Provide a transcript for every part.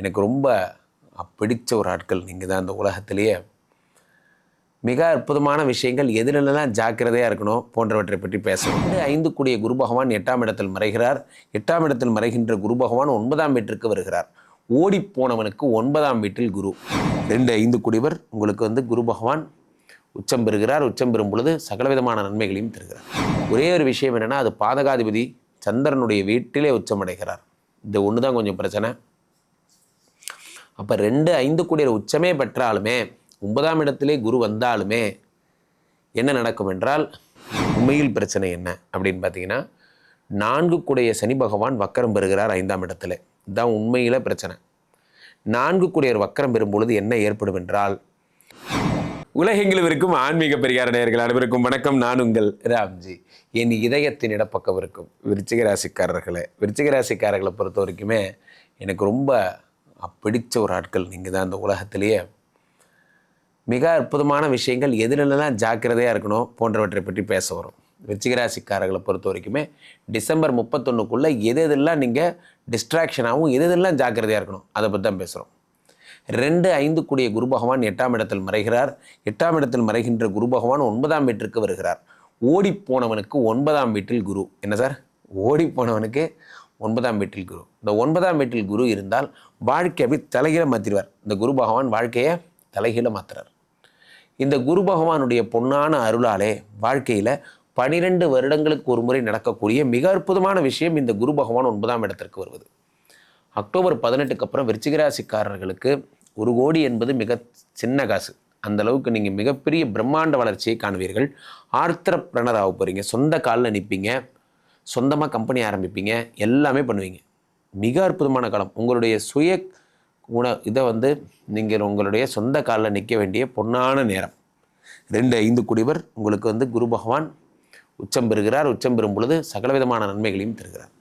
எனக்கு ரொம்ப பிடித்த ஒரு ஆட்கள் நீங்கள் தான் இந்த உலகத்திலேயே. மிக அற்புதமான விஷயங்கள் எதிலெல்லாம் ஜாக்கிரதையாக இருக்கணும் போன்றவற்றை பற்றி பேசணும். ஐந்து கூடிய குரு பகவான் எட்டாம் இடத்தில் மறைகிறார். எட்டாம் இடத்தில் மறைகின்ற குரு பகவான் ஒன்பதாம் வீட்டிற்கு வருகிறார். ஓடிப்போனவனுக்கு ஒன்பதாம் வீட்டில் குரு. ரெண்டு ஐந்து கூடியவர் உங்களுக்கு வந்து குரு பகவான் உச்சம் பெறுகிறார். உச்சம் பெறும் பொழுது சகலவிதமான நன்மைகளையும் தருகிறார். ஒரே ஒரு விஷயம் என்னென்னா அது பாதகாதிபதி சந்திரனுடைய வீட்டிலே உச்சமடைகிறார். இது ஒன்று தான் கொஞ்சம் பிரச்சனை. அப்போ ரெண்டு ஐந்து கூடிய உச்சமே பெற்றாலுமே ஒன்பதாம் இடத்திலே குரு வந்தாலுமே என்ன நடக்கும் என்றால் உண்மையில் பிரச்சனை என்ன அப்படின்னு பார்த்தீங்கன்னா நான்கு கூடைய சனி பகவான் வக்கரம் பெறுகிறார் ஐந்தாம் இடத்துல. இதுதான் உண்மையில் பிரச்சனை. நான்கு கூடியர் வக்கரம் பெறும் பொழுது என்ன ஏற்படும் என்றால் உலகெங்கிலும் இருக்கும் ஆன்மீக பெரியார் நேயர்கள் அனைவருக்கும் வணக்கம். நான் உங்கள் ராம்ஜி. என் இதயத்தின் இடப்பக்கம் இருக்கும் விருச்சிக ராசிக்காரர்களை. விருச்சிக ராசிக்காரர்களை பொறுத்த வரைக்குமே எனக்கு ரொம்ப பிடிச்ச ஒரு ஆட்கள் நீங்கள் தான் இந்த உலகத்திலேயே. மிக அற்புதமான விஷயங்கள் எதிலெல்லாம் ஜாக்கிரதையாக இருக்கணும் போன்றவற்றை பற்றி பேச வரும். வெச்சிகராசிக்காரர்களை பொறுத்த வரைக்குமே டிசம்பர் முப்பத்தொன்றுக்குள்ளே எது எதெல்லாம் நீங்கள் டிஸ்ட்ராக்ஷனாகவும் எது எதெல்லாம் ஜாக்கிரதையாக இருக்கணும் அதை பற்றி தான் பேசுகிறோம் ரெண்டு ஐந்து கூடிய குரு பகவான் எட்டாம் இடத்தில் மறைகிறார். எட்டாம் இடத்தில் மறைகின்ற குரு பகவான் ஒன்பதாம் வீட்டிற்கு வருகிறார். ஓடிப்போனவனுக்கு ஒன்பதாம் வீட்டில் குரு. என்ன சார்? ஓடிப்போனவனுக்கு ஒன்பதாம் வீட்டில் குரு. இந்த ஒன்பதாம் வீட்டில் குரு இருந்தால் வாழ்க்கை அப்படி தலைகீழ மாற்றிடுவார் இந்த குரு பகவான் வாழ்க்கையை தலைகீழ மாற்றுறார் இந்த குரு பகவானுடைய பொன்னான அருளாலே வாழ்க்கையில் பனிரெண்டு வருடங்களுக்கு ஒரு முறை நடக்கக்கூடிய மிக அற்புதமான விஷயம் இந்த குரு பகவான் ஒன்பதாம் இடத்திற்கு வருவது. அக்டோபர் பதினெட்டுக்கு அப்புறம் விருச்சிகராசிக்காரர்களுக்கு ஒரு கோடி என்பது மிக சின்ன காசு. அந்த அளவுக்கு நீங்கள் மிகப்பெரிய பிரம்மாண்ட வளர்ச்சியை காணுவீர்கள் ஆர்த்திரப்பிரணர் ஆக போகிறீங்க சொந்த காலில் நிற்பீங்க சொந்தமாக கம்பெனி ஆரம்பிப்பீங்க எல்லாமே பண்ணுவீங்க. மிக அற்புதமான காலம். உங்களுடைய சுய உண இதை வந்து நீங்கள் உங்களுடைய சொந்த காலில் நிற்க வேண்டிய பொன்னான நேரம். ரெண்டு ஐந்து குடிவர் உங்களுக்கு வந்து குரு பகவான் உச்சம் பெறுகிறார். உச்சம் பெறும் பொழுது சகலவிதமான நன்மைகளையும் தருகிறார்.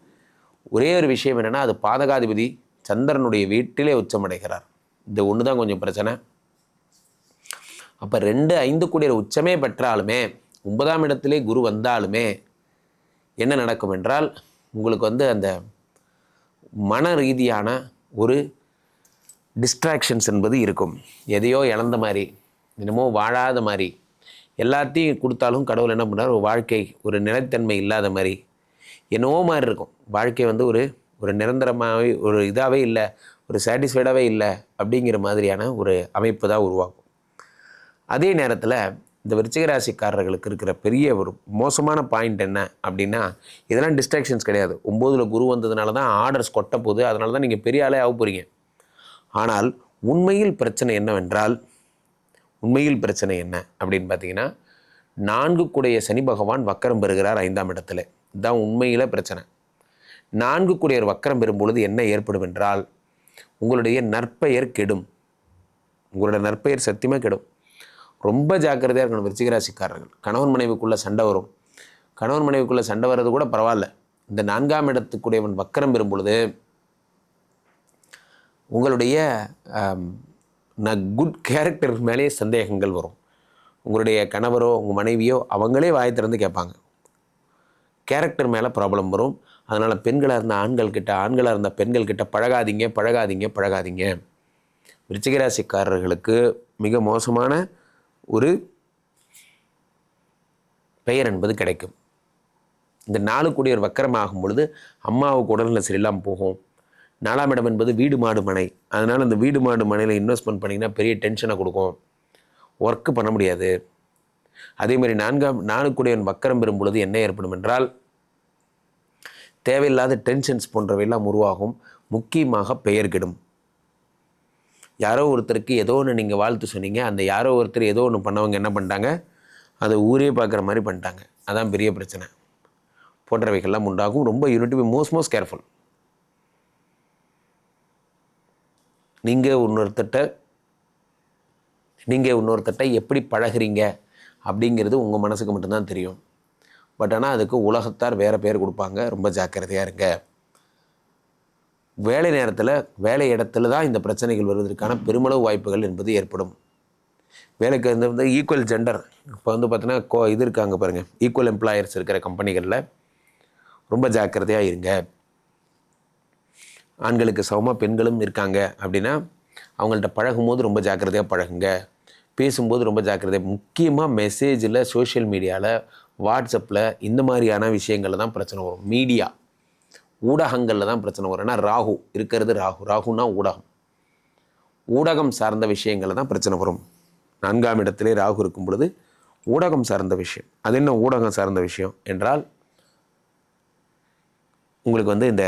ஒரே ஒரு விஷயம் என்னென்னா அது பாதகாதிபதி சந்திரனுடைய வீட்டிலே உச்சமடைகிறார் இந்த ஒன்று தான் கொஞ்சம் பிரச்சனை. அப்போ ரெண்டு ஐந்து குடியர் உச்சமே பெற்றாலுமே ஒன்பதாம் இடத்திலே குரு வந்தாலுமே என்ன நடக்கும் என்றால் உங்களுக்கு வந்து அந்த மன ரீதியான ஒரு டிஸ்ட்ராக்ஷன்ஸ் என்பது இருக்கும். எதையோ இழந்த மாதிரி என்னமோ வாழாத மாதிரி எல்லாத்தையும் கொடுத்தாலும் கடவுள் என்ன பண்ணுறார் ஒரு வாழ்க்கை ஒரு நிலைத்தன்மை இல்லாத மாதிரி என்னவோ மாதிரி இருக்கும். வாழ்க்கை வந்து ஒரு ஒரு நிரந்தரமாகவே ஒரு இதாகவே இல்லை ஒரு சாட்டிஸ்ஃபைடாகவே இல்லை அப்படிங்கிற மாதிரியான ஒரு அமைப்பு தான் உருவாகும் அதே நேரத்தில் இந்த விருச்சிகராசிக்காரர்களுக்கு இருக்கிற பெரிய ஒரு மோசமான பாயிண்ட் என்ன அப்படின்னா இதெல்லாம் டிஸ்ட்ராக்ஷன்ஸ் கிடையாது. ஒம்போதில் குரு வந்ததுனால தான் ஆர்டர்ஸ் கொட்ட போகுது. அதனால தான் நீங்கள் பெரிய ஆளே ஆக போகிறீங்க ஆனால் உண்மையில் பிரச்சனை என்னவென்றால் உண்மையில் பிரச்சனை என்ன அப்படின்னு பார்த்தீங்கன்னா நான்கு கூடைய சனி பகவான் வக்கரம் பெறுகிறார் ஐந்தாம் இடத்துல. இதுதான் உண்மையில் பிரச்சனை. நான்கு கூடியர் வக்கரம் பெறும் பொழுது என்ன ஏற்படும் என்றால் உங்களுடைய நற்பெயர் கெடும். உங்களோட நற்பெயர் சத்தியமாக கெடும். ரொம்ப ஜாக்கிரதையாக இருக்கணும் விருச்சிகராசிக்காரர்கள். கணவன் மனைவிக்குள்ளே சண்டை வரும். கணவன் மனைவிக்குள்ளே சண்டை வர்றது கூட பரவாயில்ல. இந்த நான்காம் இடத்துக்குடையவன் வக்கரம் பெறும் பொழுது உங்களுடைய ந குட் கேரக்டர் மேலேயே சந்தேகங்கள் வரும். உங்களுடைய கணவரோ உங்கள் மனைவியோ அவங்களே வாய் திறந்து கேட்பாங்க. கேரக்டர் மேலே ப்ராப்ளம் வரும். அதனால் பெண்களாக இருந்த ஆண்கள் கிட்ட ஆண்களாக இருந்த பெண்கள் கிட்ட பழகாதீங்க பழகாதீங்க பழகாதீங்க. விருச்சிகராசிக்காரர்களுக்கு மிக மோசமான ஒரு பெயர் என்பது கிடைக்கும். இந்த நாலு கூடியர் வக்கரமாகும் பொழுது அம்மாவுக்கு உடல்நிலை சரியில்லாமல் போகும். நாலாம் இடம் என்பது வீடு மாடு மனை. அதனால் அந்த வீடு மாடு மனையில் இன்வெஸ்ட்மெண்ட் பண்ணிங்கன்னா பெரிய டென்ஷனை கொடுக்கும். ஒர்க்கு பண்ண முடியாது. அதே மாதிரி நான்காம் நாலு கூடியவன் வக்கரம் பெறும் பொழுது என்ன ஏற்படும் என்றால் தேவையில்லாத டென்ஷன்ஸ் போன்றவையெல்லாம் உருவாகும். முக்கியமாக பெயர் கெடும். யாரோ ஒருத்தருக்கு ஏதோ ஒன்று நீங்கள் வாழ்த்து சொன்னீங்க அந்த யாரோ ஒருத்தர் ஏதோ ஒன்று பண்ணவங்க என்ன பண்ணிட்டாங்க? அதை ஊரே பார்க்குற மாதிரி பண்ணிட்டாங்க. அதான் பெரிய பிரச்சனை. போன்றவைகள்லாம் உண்டாகும். ரொம்ப you need be most most careful நீங்கள் இன்னொருத்தட்ட நீங்கள் இன்னொருத்தட்ட எப்படி பழகுறீங்க அப்படிங்கிறது உங்கள் மனசுக்கு மட்டும்தான் தெரியும். பட் ஆனால் அதுக்கு உலகத்தார் வேறு பேர் கொடுப்பாங்க. ரொம்ப ஜாக்கிரதையாக இருங்க. வேலை நேரத்தில் வேலை இடத்துல தான் இந்த பிரச்சனைகள் வருவதற்கான பெருமளவு வாய்ப்புகள் என்பது ஏற்படும். வேலைக்கு வந்து வந்து ஈக்குவல் ஜெண்டர் இப்போ வந்து பார்த்தீங்கன்னா கோ இது இருக்காங்க பாருங்கள் ஈக்குவல் எம்ப்ளாயர்ஸ் இருக்கிற கம்பெனிகளில் ரொம்ப ஜாக்கிரதையாக இருங்க. ஆண்களுக்கு சமமாக பெண்களும் இருக்காங்க அப்படின்னா அவங்கள்ட்ட பழகும்போது ரொம்ப ஜாக்கிரதையாக பழகுங்க. பேசும்போது ரொம்ப ஜாக்கிரதையாக முக்கியமாக மெசேஜில் சோஷியல் மீடியாவில் வாட்ஸ்அப்பில் இந்த மாதிரியான விஷயங்களில் தான் பிரச்சனை வரும். மீடியா ஊடகங்களில் தான் பிரச்சனை வரும். ஏன்னா ராகு இருக்கிறது ராகு. ராகுனா ஊடகம். ஊடகம் சார்ந்த விஷயங்களில் தான் பிரச்சனை வரும். நான்காம் இடத்திலே ராகு இருக்கும் பொழுது ஊடகம் சார்ந்த விஷயம். அது என்ன ஊடகம் சார்ந்த விஷயம் என்றால் உங்களுக்கு வந்து இந்த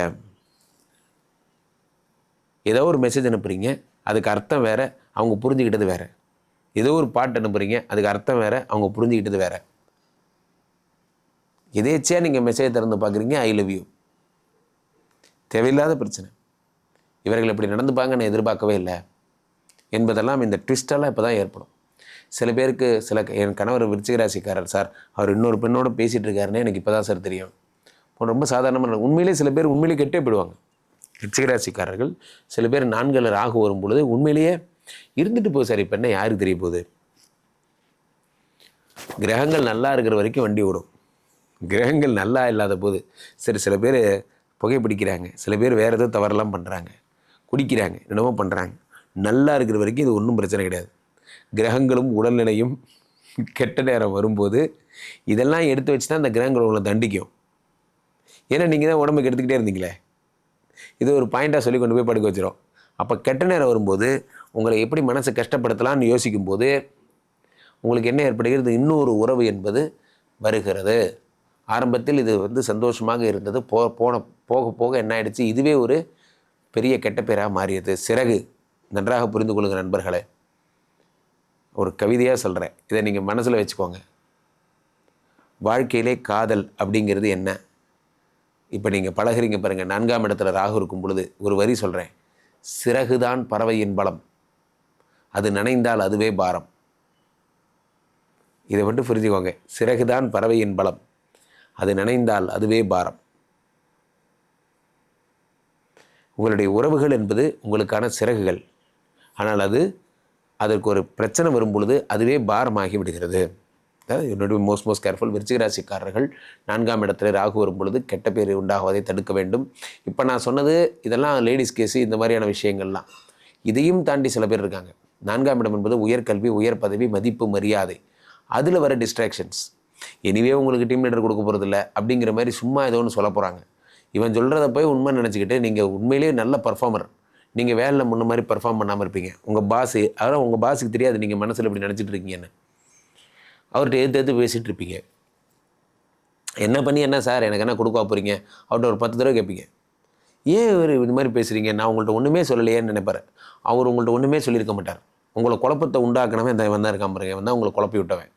ஏதோ ஒரு மெசேஜ் அனுப்புகிறீங்க அதுக்கு அர்த்தம் வேறு அவங்க புரிஞ்சுக்கிட்டது வேறு. ஏதோ ஒரு பாட்டு அனுப்புகிறீங்க அதுக்கு அர்த்தம் வேறு அவங்க புரிஞ்சுக்கிட்டது வேறு. எதேச்சியாக நீங்கள் மெசேஜ் திறந்து பார்க்குறீங்க ஐ லவ் யூ தேவையில்லாத பிரச்சனை. இவர்கள் இப்படி நடந்துப்பாங்கன்னு எதிர்பார்க்கவே இல்லை. என்பதெல்லாம் இந்த ட்விஸ்டெல்லாம் இப்போ தான் ஏற்படும். சில பேருக்கு சில என் கணவர் விருச்சிகராசிக்காரர் சார் அவர் இன்னொரு பெண்ணோடு பேசிகிட்டு இருக்காருன்னு எனக்கு இப்போ தான் சார் தெரியும். ரொம்ப சாதாரணமாக உண்மையிலே சில பேர் உண்மையிலே கெட்டே போயிடுவாங்க. விருச்சிகராசிக்காரர்கள் சில பேர் நான்கில் ராகு வரும் பொழுது உண்மையிலேயே இருந்துட்டு போகுது சார். இப்போ என்ன யாருக்கு தெரிய போகுது? கிரகங்கள் நல்லா இருக்கிற வரைக்கும் வண்டி ஓடும். கிரகங்கள் நல்லா இல்லாத போது சரி சில பேர் புகைப்பிடிக்கிறாங்க சில பேர் வேறு ஏதோ தவறெல்லாம் பண்ணுறாங்க குடிக்கிறாங்க. என்னமோ பண்ணுறாங்க நல்லா இருக்கிற வரைக்கும் இது ஒன்றும் பிரச்சனை கிடையாது. கிரகங்களும் உடல்நிலையும் கெட்ட நேரம் வரும்போது இதெல்லாம் எடுத்து வச்சு தான் அந்த கிரகங்கள் உங்களை தண்டிக்கும். ஏன்னா நீங்கள் தான் உடம்புக்கு எடுத்துக்கிட்டே இருந்தீங்களே. இது ஒரு பாயிண்ட்டாக சொல்லி கொண்டு போய் படுக்க வச்சிடும் அப்போ கெட்ட நேரம் வரும்போது உங்களை எப்படி மனசை கஷ்டப்படுத்தலாம்னு யோசிக்கும்போது உங்களுக்கு என்ன ஏற்படுகிறது? இன்னொரு உறவு என்பது வருகிறது. ஆரம்பத்தில் இது வந்து சந்தோஷமாக இருந்தது. போ போன போக போக என்ன ஆயிடுச்சு? இதுவே ஒரு பெரிய கெட்ட பேராக மாறியது. சிறகு. நன்றாக புரிந்து கொள்ளுங்க நண்பர்களே. ஒரு கவிதையாக சொல்கிறேன் இதை நீங்கள் மனசில் வச்சுக்கோங்க. வாழ்க்கையிலே காதல் அப்படிங்கிறது என்ன? இப்போ நீங்கள் பழகுறீங்க பாருங்கள் நான்காம் இடத்துல ராகு இருக்கும் பொழுது ஒரு வரி சொல்கிறேன் சிறகுதான் பறவையின் பலம். அது நனைந்தால் அதுவே பாரம். இதை மட்டும் புரிஞ்சுக்கோங்க. சிறகுதான் பறவையின் பலம். அது நனைந்தால் அதுவே பாரம். உங்களுடைய உறவுகள் என்பது உங்களுக்கான சிறகுகள். ஆனால் அது அதற்கு ஒரு பிரச்சனை வரும்பொழுது அதுவே பாரமாகி விடுகிறது என்னுடைய மோஸ்ட் மோஸ்ட் கேர்ஃபுல் விருச்சிகராசிக்காரர்கள் நான்காம் இடத்துல ராகு வரும்பொழுது கெட்ட பேர் உண்டாகுவதை தடுக்க வேண்டும். இப்போ நான் சொன்னது இதெல்லாம் லேடிஸ் கேஸு இந்த மாதிரியான விஷயங்கள்லாம். இதையும் தாண்டி சில பேர் இருக்காங்க. நான்காம் இடம் என்பது உயர்கல்வி உயர் பதவி மதிப்பு மரியாதை. அதில் வர டிஸ்ட்ராக்ஷன்ஸ் எனிவே உங்களுக்கு டீம் லீடர் கொடுக்க போகிறதில்ல அப்படிங்கிற மாதிரி சும்மா ஏதோ ஒன்று சொல்ல போகிறாங்க இவன் சொல்கிறத போய் உண்மை நினச்சிக்கிட்டு நீங்கள் உண்மையிலேயே நல்ல பர்ஃபார்மர் நீங்கள் வேலையில் முன்ன மாதிரி பர்ஃபார்ம் பண்ணாமல் இருப்பீங்க. உங்கள் பாஸு அதெல்லாம் உங்கள் பாஸுக்கு தெரியாது. நீங்கள் மனசில் இப்படி நினச்சிட்டு இருக்கீங்கன்னு. அவர்கிட்ட ஏற்று எடுத்து பேசிகிட்டு இருப்பீங்க. என்ன பண்ணி என்ன சார் எனக்கு என்ன கொடுக்க போகிறீங்க அவர்கிட்ட ஒரு பத்து தடவை கேட்பீங்க. ஏன் இவர் இது மாதிரி பேசுகிறீங்க நான் உங்கள்கிட்ட ஒன்றுமே சொல்லலையேன்னு நினைப்பார். அவர் உங்கள்கிட்ட ஒன்றுமே சொல்லியிருக்க மாட்டார். உங்களை குழப்பத்தை உண்டாக்கணவே இந்த வந்தால் இருக்கான் பாருங்க. வந்தால் உங்களை குழப்பி விட்டவன்.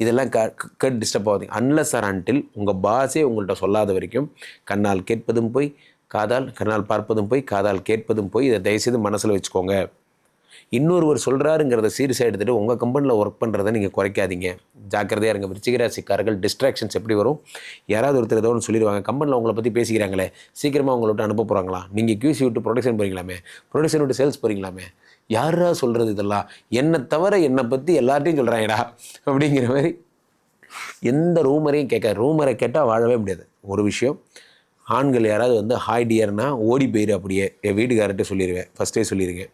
இதெல்லாம் க கட் டிஸ்டர்ப் ஆகுது அன்லஸ் ஆர் அன்டில் உங்கள் பாஸே உங்கள்கிட்ட சொல்லாத வரைக்கும் கண்ணால் கேட்பதும் போய் காதால் கண்ணால் பார்ப்பதும் போய் காதால் கேட்பதும் போய் இதை தயவுசெய்து மனசில் வச்சுக்கோங்க. இன்னொருவர் சொல்கிறாருங்கிறத சீரியஸாக எடுத்துகிட்டு உங்கள் கம்பெனியில் ஒர்க் பண்ணுறதை நீங்கள் குறைக்காதீங்க. ஜாக்கிரதையாக இருங்க விருச்சிகராசிக்காரர்கள் டிஸ்ட்ராக்ஷன்ஸ் எப்படி வரும்? யாராவது ஒருத்தர் ஏதோ ஒன்று சொல்லிடுவாங்க. கம்பெனியில் உங்களை பற்றி பேசிக்கிறாங்களே சீக்கிரமாக உங்களை விட்டு அனுப்ப போகிறாங்களா நீங்கள் கியூசி விட்டு ப்ரொடக்ஷன் போகிறீங்களாமே ப்ரொடக்ஷன் விட்டு சேல்ஸ் போகிறீங்களாமே யாரா சொல்கிறது இதெல்லாம்? என்னை தவிர என்னை பற்றி எல்லார்ட்டையும் சொல்கிறாங்கடா அப்படிங்கிற மாதிரி எந்த ரூமரையும் கேட்க ரூமரை கேட்டால் வாழவே முடியாது. ஒரு விஷயம் ஆண்கள் யாராவது வந்து ஹாய் டியர்னா ஓடி போயிரு அப்படியே. என் வீட்டுக்காரர்கிட்ட சொல்லிடுவேன் ஃபஸ்ட்டே சொல்லியிருக்கேன்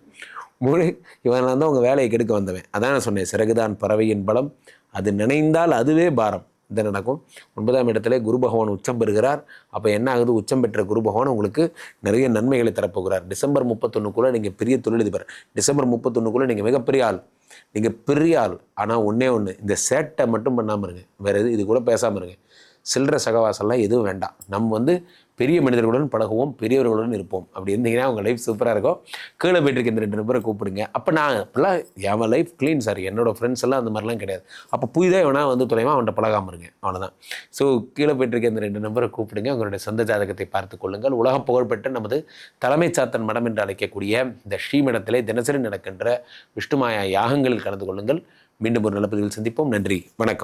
முழு இவன் தான் உங்கள் வேலையை கெடுக்க வந்தவன். அதான் நான் சொன்னேன் சிறகுதான் பறவையின் பலம். அது நினைந்தால் அதுவே பாரம். இது நடக்கும்? ஒன்பதாம் இடத்துல குரு பகவான் உச்சம் பெறுகிறார். அப்போ என்ன ஆகுது? உச்சம் பெற்ற குரு பகவான் உங்களுக்கு நிறைய நன்மைகளை தரப்போகிறார். டிசம்பர் முப்பத்தொன்னுக்குள்ளே நீங்கள் பெரிய தொழிலதிபர். டிசம்பர் முப்பத்தொன்னுக்குள்ளே நீங்கள் மிகப்பெரிய ஆள். நீங்கள் பெரிய ஆள். ஆனால் ஒன்றே ஒன்று இந்த சேட்டை மட்டும் பண்ணாமல் இருங்க. வேறு எது இது கூட பேசாமல் இருங்க. சில்லற சகவாசம்லாம் எதுவும் வேண்டாம். நம்ம வந்து பெரிய மனிதர்களுடன் பழகுவோம் பெரியவர்களுடன் இருப்போம். அப்படி இருந்தீங்கன்னா உங்கள் லைஃப் சூப்பராக இருக்கும். கீழே போயிட்டு இருக்க இந்த ரெண்டு நபரை கூப்பிடுங்க. அப்போ நான் இப்போலாம் என் லைஃப் க்ளீன் சார் என்னோடய ஃப்ரெண்ட்ஸ் எல்லாம் அந்த மாதிரிலாம் கிடையாது. அப்போ புதிதாக வேணா வந்து தொலைவா அவன்கிட்ட பழகாமல் இருங்க. அவ்வளோதான் ஸோ கீழே போயிட்டு இருக்க இந்த ரெண்டு நபரை கூப்பிடுங்க. உங்களுடைய சொந்த ஜாதகத்தை பார்த்து கொள்ளுங்கள். உலக புகழ்பெற்ற நமது தலைமை சாத்தன் மடம் என்று அழைக்கக்கூடிய இந்த ஸ்ரீமடத்திலே தினசரி நடக்கின்ற விஷ்ணுமாயா யாகங்களில் கலந்து கொள்ளுங்கள். மீண்டும் ஒரு நல்ல பதிவில் சந்திப்போம். நன்றி. வணக்கம்.